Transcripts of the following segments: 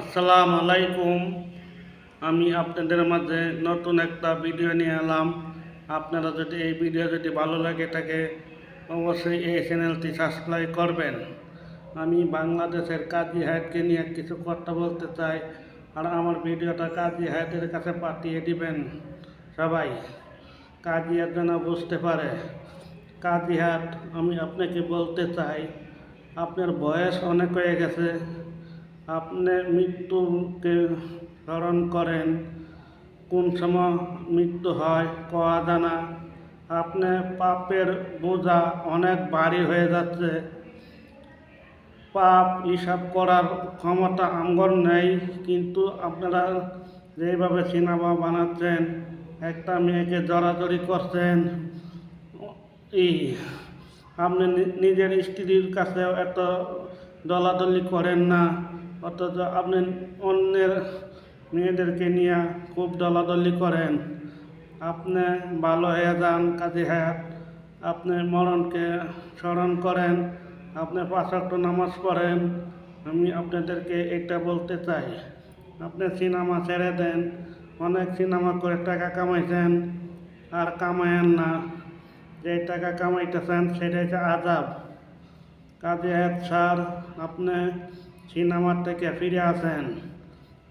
আসসালামু আলাইকুম। আমি আপনাদের মাঝে নতুন একটা ভিডিও নিয়ে এলাম। আপনারা যদি এই ভিডিও যদি ভালো লাগে থাকে অবশ্যই এই চ্যানেলটি সাবস্ক্রাইব করবেন। আমি বাংলাদেশের কাজী হায়াতকে নিয়ে কিছু কথা বলতে চাই। আর আমার ভিডিওটা কাজী হায়াতের কাছে পাঠিয়ে দিবেন। সবাই কাজী হায়াত যেন বুঝতে পারে। কাজী হায়াত আমি আপনাকে বলতে চাই, আপনার বয়স অনেক হয়ে গেছে। আপনি মৃত্যুকে স্মরণ করেন। কোন সময় মৃত্যু হয়, কোয়া জানা। আপনি পাপের বোঝা অনেক ভারী হয়ে যাচ্ছে। পাপ হিসাব করার ক্ষমতা আমগর নেই, কিন্তু আপনারা যেভাবে সিনেমা বানাচ্ছেন, একটা মেয়েকে জড়াজড়ি করছেন এই আপনি নিজের স্ত্রীর কাছে এত দলাদলি করেন না। অথচ আপনি অন্যের মেয়েদেরকে নিয়ে খুব দলাদলি করেন, আপনি ভালো হয়ে যান, কাজে হায়াত আপনি মরণকে স্মরণ করেন, আপনি পাঁচক্ত নামাজ পড়েন, আমি আপনাদেরকে এটা বলতে চাই। আপনি সিনেমা ছেড়ে দেন, অনেক সিনেমা করে টাকা কামাইছেন, আর কামায়েন না। যে টাকা কামাইতেছেন সেটা হচ্ছে আজাব কাজে এক স্যার আপনি সিনেমার থেকে ফিরে আসেন।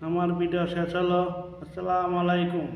আমার ভিডিও শেষ হলো। আসসালামু আলাইকুম।